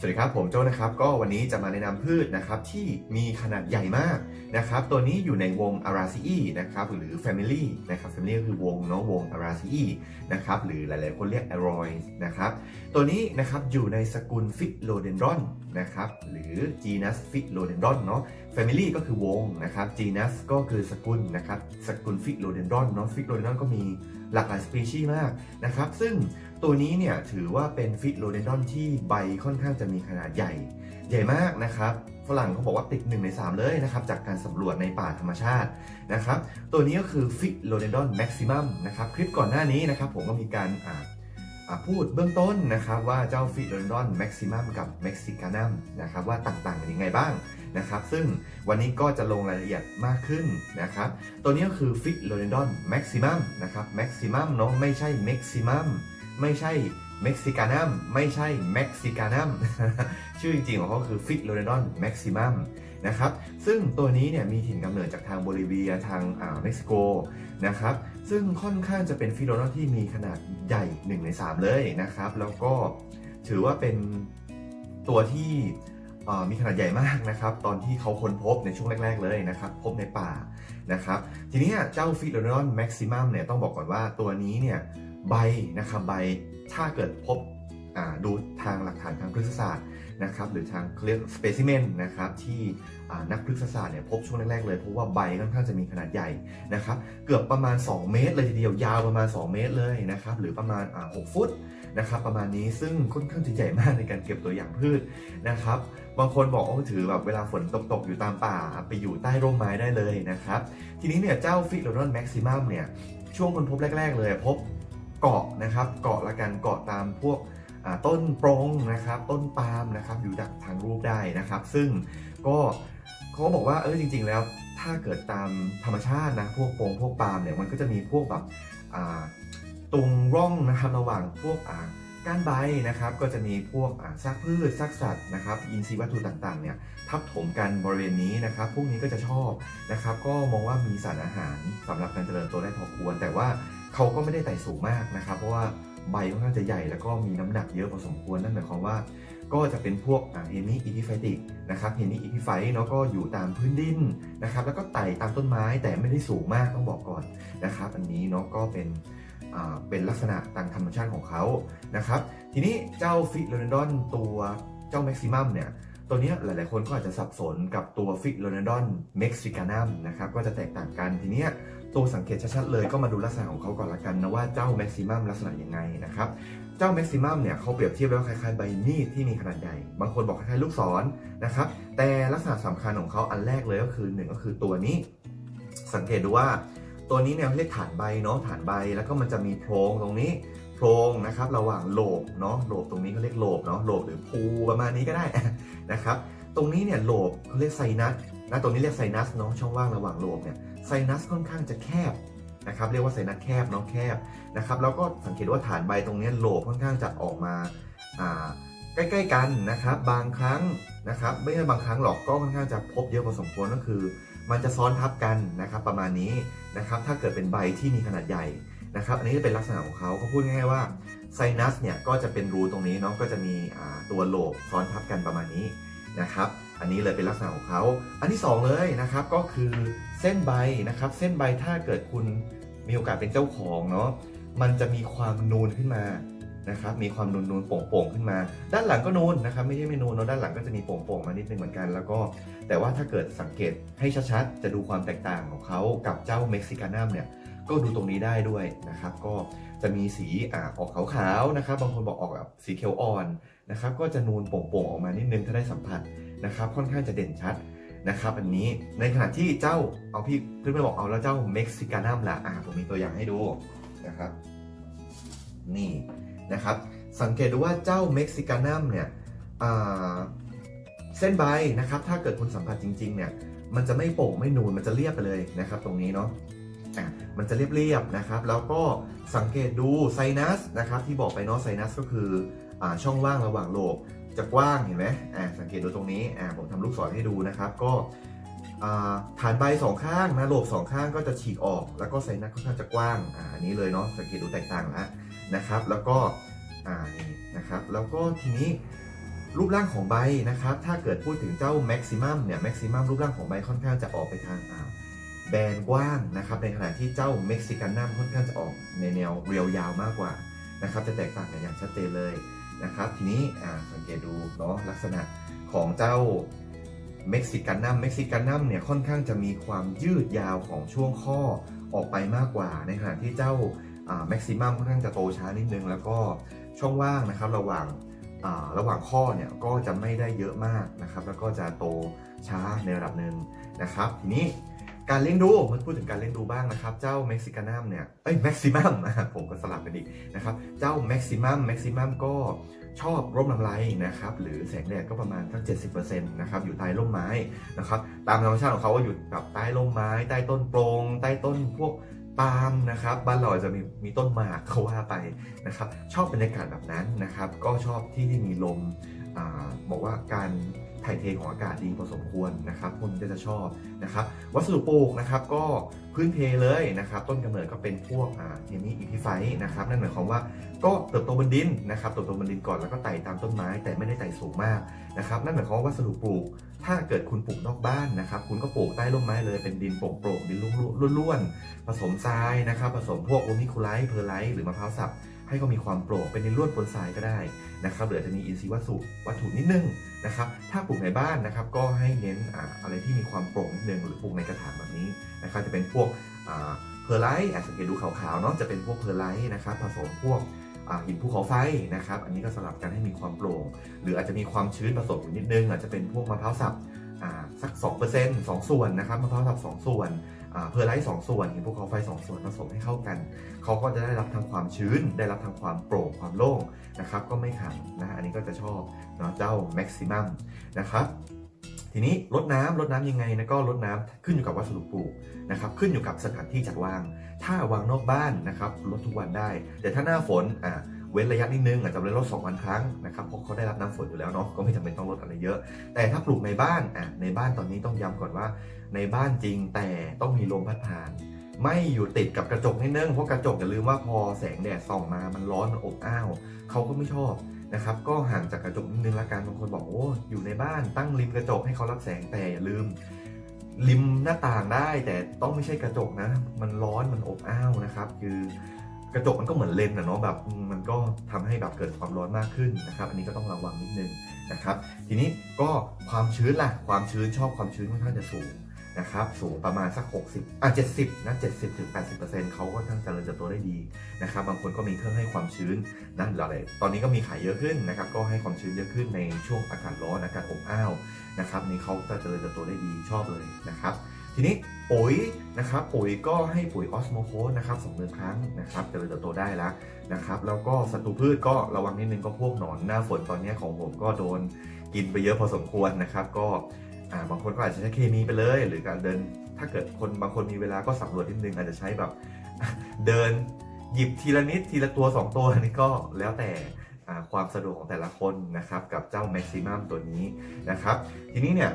สวัสดีครับผมโจ้นะครับก็วันนี้จะมาแนะนำพืชนะครับที่มีขนาดใหญ่มากนะครับตัวนี้อยู่ในวง Araceae นะครับหรือ Family นะครับ Family ก็คือวงเนาะวง Araceae นะครับหรือหลายๆคนเรียก Aroy นะครับตัวนี้นะครับอยู่ในสกุล Phyllodendron นะครับหรือ genus Phyllodendron เนาะ Family ก็คือวงนะครับ genus ก็คือสกุลนะครับสกุล Phyllodendron เนาะ Phyllodendron ก็มี หลากหลายสปีชีส์มากนะครับ ซึ่งตัวนี้เนี่ยถือว่าเป็นฟิโลเดนดอนที่ใบค่อนข้างจะมีขนาดใหญ่ ใหญ่มากนะครับฝรั่งเขาบอกว่าติด 1 ใน 3 เลยนะครับ จากการสำรวจในป่าธรรมชาตินะครับ ตัวนี้ก็คือฟิโลเดนดอนแม็กซิมัมนะครับ คลิปก่อนหน้านี้นะครับผมก็มีการอ่าอ่าพูดเบื้องต้นนะครับว่าเจ้าฟิโลเดนดอนแม็กซิมัมกับเม็กซิกานัมนะครับว่าต่างๆกันยังไงบ้าง นะครับ ซึ่งวันนี้ก็จะลงรายละเอียดมากขึ้นนะครับ ตัวนี้ก็คือฟิโลเดนดอนแม็กซิมัมนะครับแม็กซิมัมเนาะไม่ใช่เม็กซิมัมไม่ใช่เม็กซิกานัมไม่ใช่เม็กซิกานัมชื่อจริงๆของเขาคือฟิโลเดนดอนแม็กซิมัมนะครับ ซึ่งตัวนี้เนี่ยมีถิ่นกำเนิดจากทางโบลิเวียทางอ่าเม็กซิโกนะครับ ซึ่งค่อนข้างจะเป็นฟิโลเนดอนที่มีขนาดใหญ่ 1 ใน 3 เลยนะครับ แล้วก็ถือว่าเป็นตัวที่ มีขนาดใหญ่มากนะครับ ตอนที่เขาค้นพบในช่วงแรก ๆ เลยนะครับ พบในป่านะครับ ทีนี้เจ้าฟิโลนอนแม็กซิมัมเนี่ยต้องบอกก่อนว่าตัวนี้เนี่ยใบนะครับใบถ้าเกิดพบดูทางหลักฐานทางพฤกษศาสตร์นะครับหรือทางเรียกสเปซิเมนนะครับที่นักพฤกษศาสตร์เนี่ยพบช่วงแรก ๆ เลยเพราะว่าใบค่อนข้างจะมีขนาดใหญ่นะครับเกือบประมาณ 2 เมตรเลยทีเดียวยาวประมาณ 2 เมตรเลยนะครับหรือประมาณ 6 ฟุต นะครับประมาณนี้ซึ่งค่อนข้างจะใหญ่มากในการเก็บตัวอย่างพืชนะครับ บางคนบอกว่าถือแบบเวลาฝนตกๆอยู่ตามป่า ไปอยู่ใต้ร่มไม้ได้เลยนะครับ ทีนี้เนี่ยเจ้าฟิโลโดนแม็กซิมัมเนี่ยช่วงคนพบแรก ๆ เลยพบเกาะนะครับ เกาะละกันเกาะตามพวกต้นโปรงนะครับ ต้นปาล์มนะครับอยู่ดักทางรูปได้นะครับ ซึ่งก็เขาบอกว่าเออจริง ๆ แล้วถ้าเกิดตามธรรมชาตินะพวกโปรงพวกปาล์มเนี่ยมันก็จะมีพวกแบบ ตรงร่องนะครับระหว่างพวกอ่าก้านใบนะครับ ก็จะมีพวกอ่าซากพืชซากสัตว์นะครับ อินทรีย์วัตถุต่างๆเนี่ยทับถมกันบริเวณนี้นะครับ พวกนี้ก็จะชอบนะครับ ก็มองว่ามีสารอาหารสำหรับการเจริญตัวได้พอควร แต่ว่าเขาก็ไม่ได้ไต่สูงมากนะครับ เพราะว่าใบค่อนข้างจะใหญ่แล้วก็มีน้ำหนักเยอะพอสมควรนั่นหมายความว่า ก็จะเป็นพวกเฮมิอีพิไฟติกนะครับเฮมิอีพิไฟเนาะก็อยู่ตามพื้นดินนะครับ แล้วก็ไต่ตามต้นไม้แต่ไม่ได้สูงมากต้องบอกก่อนนะครับ อันนี้เนาะก็เป็น เป็นลักษณะตามธรรมชาติของเขานะครับ ทีนี้เจ้าฟิโลเนดอนตัวเจ้าแม็กซิมัมเนี่ยตัวเนี้ยหลายๆ คนก็อาจจะสับสนกับตัวฟิโลเนดอนเม็กซิกานัมนะครับก็จะแตกต่างกันทีนี้ตัวสังเกตชัดๆเลยก็มาดูลักษณะของเขาก่อนละกันนะว่าเจ้าแม็กซิมัมลักษณะยังไงนะครับเจ้าแม็กซิมัมเนี่ยเขาเปรียบเทียบแล้วคล้ายๆใบมีดที่มีขนาดใหญ่ บางคนบอกคล้ายๆลูกศรนะครับแต่ลักษณะสำคัญของเขาอันแรกเลยก็คือหนึ่งก็คือตัวนี้ สังเกตดูว่า ตัวนี้เนี่ยเรียกฐานใบเนาะฐานใบแล้วก็มันจะมีโพรงตรงนี้โพรงนะครับระหว่างโหลบเนาะโหลบตรงนี้เขาเรียกโหลบเนาะโหลบหรือภูประมาณนี้ก็ได้นะครับ ตรงนี้เนี่ยโหลบเขาเรียกไซนัสนะตรงนี้เรียกไซนัสเนาะช่องว่างระหว่างโหลบเนี่ยไซนัสค่อนข้างจะแคบนะครับเรียกว่าไซนัสแคบเนาะแคบนะครับแล้วก็สังเกตว่าฐานใบตรงนี้โหลบค่อนข้างจะออกมาอ่าใกล้ๆกันนะครับ บางครั้งนะครับไม่ใช่บางครั้งหรอกก็ค่อนข้างจะพบเยอะพอสมควรก็คือ มันจะซ้อนทับกันนะครับประมาณนี้นะครับถ้าเกิดเป็นใบที่มีขนาดใหญ่นะครับอันนี้จะเป็นลักษณะของเขาก็พูดง่ายๆว่าไซนัสเนี่ยก็จะเป็นรูตรงนี้เนาะก็จะมีตัวโหลบซ้อนทับกันประมาณนี้นะครับอันนี้เลยเป็นลักษณะของเขา อันที่สองเลยนะครับก็คือเส้นใบนะครับเส้นใบถ้าเกิดคุณมีโอกาสเป็นเจ้าของเนาะมันจะมีความนูนขึ้นมา นะครับมีความนูนๆโป่งๆขึ้นมา ด้านหลังก็นูนนะครับไม่ใช่ไม่นูนเนาะด้านหลังก็จะมีโป่งๆมานิดนึงเหมือนกัน แล้วก็ แต่ว่าถ้าเกิดสังเกตให้ชัดๆ จะดูความแตกต่างของเขากับเจ้าเม็กซิกานัมเนี่ยก็ดูตรงนี้ได้ด้วยนะครับ ก็จะมีสีอ่าออกขาวๆนะครับ บางคนบอกออกแบบสีเขียวอ่อนนะครับ ก็จะนูนโป่งๆออกมานิดนึงถ้าได้สัมผัสนะครับ ค่อนข้างจะเด่นชัดนะครับ อันนี้ในขณะที่เจ้าเอาพี่เพื่อนๆบอกเอาแล้วเจ้าเม็กซิกานัมล่ะอ่าผมมีตัวอย่างให้ดูนะครับ นี่ นะครับ สังเกตดูว่าเจ้าเม็กซิกานัมเนี่ยเส้นใบนะครับ ถ้าเกิดคุณสัมผัสจริง ๆ เนี่ย มันจะไม่โป่งไม่นูน มันจะเรียบไปเลยนะครับ ตรงนี้เนาะมันจะเรียบๆนะครับ แล้วก็สังเกตดูไซนัสนะครับที่บอกไปเนาะไซนัสก็คืออช่องว่างระหว่างโลบจะกว้างเห็นไหมสังเกตดูตรงนี้ผมทำลูกศรให้ดูนะครับ ก็ ฐานใบสองข้างนะโลบสองข้างก็จะฉีกออก แล้วก็ไซนัสค่อนข้างจะกว้างอ่าอันนี้เลยเนาะสังเกตดูแตกต่างแล้วนะครับ แล้วก็อ่านี่นะครับ แล้วก็ทีนี้รูปร่างของใบนะครับ ถ้าเกิดพูดถึงเจ้าแม็กซิมัมเนี่ยแม็กซิมัมรูปร่างของใบค่อนข้างจะออกไปทางอ่าแบนกว้างนะครับ ในขณะที่เจ้าเม็กซิกันนัมค่อนข้างจะออกในแนวเรียวยาวมากกว่านะครับ จะแตกต่างกันอย่างชัดเจนเลยนะครับ ทีนี้สังเกตดูเนาะลักษณะของเจ้า เม็กซิกันนัมเม็กซิกันนัมเนี่ยค่อนข้างจะมีความยืดยาวของช่วงข้อออกไปมากกว่า ในขณะที่เจ้าแม็กซิมัมค่อนข้างจะโตช้านิดนึง แล้วก็ช่องว่างนะครับระหว่างาระหว่างข้อเนี่ยก็จะไม่ได้เยอะมากนะครับ แล้วก็จะโตช้าในระดับหนึ่งนะครับ ทีนี้ การเลี้ยงดูมาพูดถึงการเลี้ยงดูบ้างนะครับ เจ้าเม็กซิกันัมเนี่ยเอ้ยแม็กซิมัมผมก็สลับกันอีกนะครับ เจ้าแม็กซิมัมแม็กซิมัมก็ชอบร่มลำไรนะครับ หรือแสงแดดก็ประมาณทั้ง 70%นะครับ อยู่ใต้ร่มไม้นะครับ ตามธรรมชาติของเขาก็อยู่แบบใต้ร่มไม้ ใต้ต้นโปรงใต้ต้นพวกปาล์มนะครับบ้านเราจะมีมีต้นหมากเขาว่าไปนะครับ ชอบบรรยากาศแบบนั้นนะครับ ก็ชอบที่ที่มีลมอาบอกว่าการ ถ่ายเทของอากาศดีพอสมควรนะครับพวกนี้ก็จะชอบนะครับ วัสดุปลูกนะครับก็พื้นเพเลยนะครับ ต้นกำเนิดก็เป็นพวกอ่าเฮมิอีพิไฟนะครับ นั่นหมายความว่าก็เติบโตบนดินนะครับเติบโตบนดินก่อนแล้วก็ไต่ตามต้นไม้ แต่ไม่ได้ไต่สูงมากนะครับนั่นหมายความว่าวัสดุปลูก ถ้าเกิดคุณปลูกนอกบ้านนะครับ คุณก็ปลูกใต้ร่มไม้เลยเป็นดินโปร่งๆดินร่วนๆผสมทรายนะครับ ผสมพวกโอมิคูไลท์เพอร์ไลท์หรือมะพร้าวสับ ให้เขามีความโปร่งเป็นดินร่วนปนทรายก็ได้นะครับหรือจะมีอินทรีย์วัตถุวัตถุนิดนึงนะครับ ถ้าปลูกในบ้านนะครับก็ให้เน้นอะไรที่มีความโปร่งนิดนึงหรือปลูกในกระถางแบบนี้นะครับจะเป็นพวกเพอร์ไลท์สังเกตดูขาวๆเนาะจะเป็นพวกเพอร์ไลท์นะครับผสมพวกหินภูเขาไฟนะครับ อันนี้ก็สลับกันให้มีความโปร่ง หรืออาจจะมีความชื้นผสมอยู่นิดนึง อาจจะเป็นพวกมะพร้าวสับอ่าสัก2% 2ส่วนนะครับมะพร้าวสับ2ส่วน เพอร์ไลท์2ส่วนหินภูเขาไฟ2ส่วนผสมให้เข้ากัน เขาก็จะได้รับทั้งความชื้น ได้รับทั้งความโปร่งความโล่งนะครับ ก็ไม่ขังนะอันนี้ก็จะชอบเนาะเจ้าแม็กซิมัมนะครับทีนี้ลดน้ำลดน้ำยังไงนะก็ลดน้ำขึ้นอยู่กับวัสดุปลูกนะครับขึ้นอยู่กับสถานที่จัดวาง ถ้าวางนอกบ้านนะครับลดทุกวันได้ แต่ถ้าหน้าฝนอ่า เว้นระยะนิดนึงอาจจะเป็นลด2วันครั้งนะครับเพราะเขาได้รับน้ำฝนอยู่แล้วเนาะก็ไม่จำเป็นต้องลดอะไรเยอะ แต่ถ้าปลูกในบ้านอะในบ้านตอนนี้ต้องย้ำก่อนว่า ในบ้านจริงแต่ต้องมีลมพัดผ่าน ไม่อยู่ติดกับกระจกนิดนึงเพราะกระจกอย่าลืมว่าพอแสงแดดส่องมามันร้อนมันอบอ้าวเขาก็ไม่ชอบนะครับก็ห่างจากกระจกนิดนึงละกันบางคนบอกโอ้อยู่ในบ้านตั้งริมกระจกให้เขารับแสงแต่อย่าลืมริมหน้าต่างได้แต่ต้องไม่ใช่กระจกนะ มันร้อนมันอบอ้าวนะครับ คือ กระจกมันก็เหมือนเลนส์นะเนาะแบบมันก็ทำให้แบบเกิดความร้อนมากขึ้นนะครับ อันนี้ก็ต้องระวังนิดนึงนะครับ ทีนี้ก็ความชื้นล่ะความชื้นชอบความชื้นค่อนข้างจะสูงนะครับสูงประมาณสัก 60อะ70นะ70ถึง80%เขาก็ทั้งเจริญเติบโตได้ดีนะครับ บางคนก็มีเครื่องให้ความชื้นนะหรืออะไรตอนนี้ก็มีขายเยอะขึ้นนะครับ ก็ให้ความชื้นเยอะขึ้นในช่วงอากาศร้อนอากาศอบอ้าวนะครับนี่เขาจะเจริญเติบโตได้ดีชอบเลยนะครับ ทีนี้ปุ๋ยนะครับปุ๋ยก็ให้ปุ๋ยออสโมโคสนะครับสองเดือนครั้งนะครับเจริญเติบโตได้แล้วนะครับแล้วก็ศัตรูพืชก็ระวังนิดนึงก็พวกหนอนหน้าฝนตอนนี้ของผมก็โดนกินไปเยอะพอสมควรนะครับ ก็บางคนก็อาจจะใช้เคมีไปเลย หรือการเดินถ้าเกิดคนบางคนมีเวลาก็สำรวจนิดนึงอาจจะใช้แบบเดินหยิบทีละนิดทีละตัว 2 ตัวอันนี้ก็แล้วแต่ความสะดวกของแต่ละคนนะครับกับเจ้าแม็กซิมัมตัวนี้นะครับ ทีนี้เนี่ย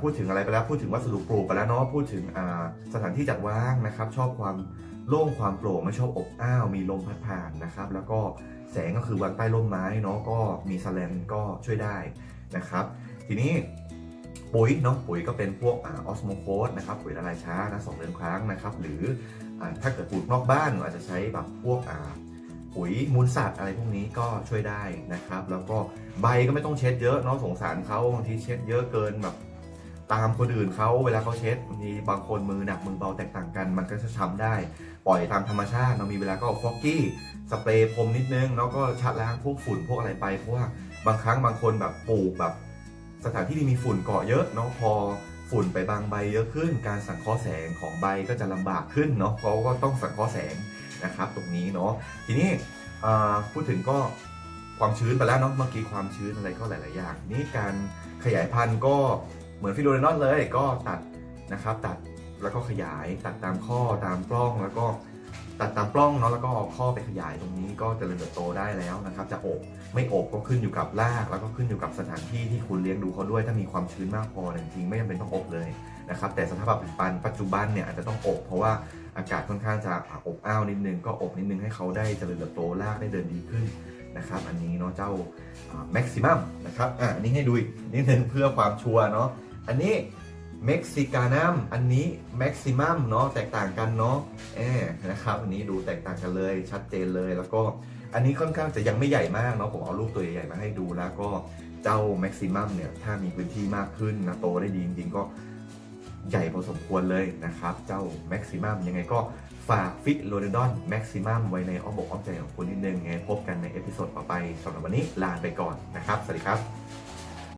พูดถึงอะไรไปแล้วพูดถึงวัสดุปลูกไปแล้วเนาะพูดถึงสถานที่จัดวางนะครับชอบความโล่งความโปร่งไม่ชอบอบอ้าวมีลมพัดผ่านนะครับ แล้วก็แสงก็คือวางใต้ร่มไม้เนาะก็มีสแลนก็ช่วยได้นะครับ ทีนี้ปุ๋ยเนาะปุ๋ยก็เป็นพวกออสโมโคสนะครับปุ๋ยละลายช้านะสองเดือนครั้งนะครับ หรืออถ้าเกิดปลูกนอกบ้านอาจจะใช้แบบพวกปุ๋ยมูลสัตว์อะไรพวกนี้ก็ช่วยได้นะครับ แล้วก็ใบก็ไม่ต้องเช็ดเยอะเนาะสงสารเขาบางทีเช็ดเยอะเกินแบบ ตามคนอื่นเขาเวลาเขาเช็ดบางทีบางคนมือหนักมือเบาแตกต่างกัน มันก็จะช้ำได้ ปล่อยตามธรรมชาติเรามีเวลาก็ฟอกกี้สเปรย์พรมนิดนึงแล้วก็ชะล้างพวกฝุ่นพวกอะไรไปเพราะว่าบางครั้งบางคนแบบปลูกแบบ สถานที่ที่มีฝุ่นเกาะเยอะเนาะพอฝุ่นไปบางใบเยอะขึ้น การสังเคราะห์แสงของใบก็จะลำบากขึ้นเนาะเพราก็ต้องสังเคราะห์แสงนะครับ ตรงนี้เนาะทีนี้พูดถึงก็ความชื้นไปแล้วเนาะเมื่อกี้ความชื้นอะไรก็หลาย ๆ อย่าง นี่การขยายพันธุ์ก็ เหมือนฟิโลเดนอนเลยก็ตัดนะครับตัดแล้วก็ขยายตัดตามข้อตามปล้องแล้วก็ตัดตามปล้องเนาะแล้วก็เอาข้อไปขยายตรงนี้ก็เจริญเติบโตได้แล้วนะครับจะอบไม่อบก็ขึ้นอยู่กับราก แล้วก็ขึ้นอยู่กับสถานที่ที่คุณเลี้ยงดูเขาด้วยถ้ามีความชื้นมากพอจริงๆไม่จำเป็นต้องอบเลยนะครับแต่สภาพปัจจุบันปัจจุบันเนี่ยอาจจะต้องอบเพราะว่าอากาศค่อนข้างจะอบอ้าวนิดนึงก็อบนิดนึงให้เขาได้เจริญเติบโตรากได้เดินดีขึ้นนะครับอันนี้เนาะเจ้าแม็กซิมัมนะครับอะอันนี้ให้ดูอีกนิดนึงเพื่อความชัวร์เนาะ อันนี้เม็กซิกานัมอันนี้แม็กซิมัมเนาะแตกต่างกันเนาะเออนะครับอันนี้ดูแตกต่างกันเลยชัดเจนเลยแล้วก็อันนี้ค่อนข้างจะยังไม่ใหญ่มากเนาะผมเอารูปตัวใหญ่ๆมาให้ดูแล้วก็เจ้าแม็กซิมัมเนี่ยถ้ามีพื้นที่มากขึ้นนะโตได้ดีจริงๆก็ใหญ่พอสมควรเลยนะครับ เจ้า Maximum ยังไงก็ฝากฟิตโรเดดอน Maximum ไว้ในอ้อมอกอ้อมใจของคุณนิดนึงไงพบกันในเอพิโซดต่อไปสำหรับวันนี้ลาไปก่อนนะครับ สวัสดีครับ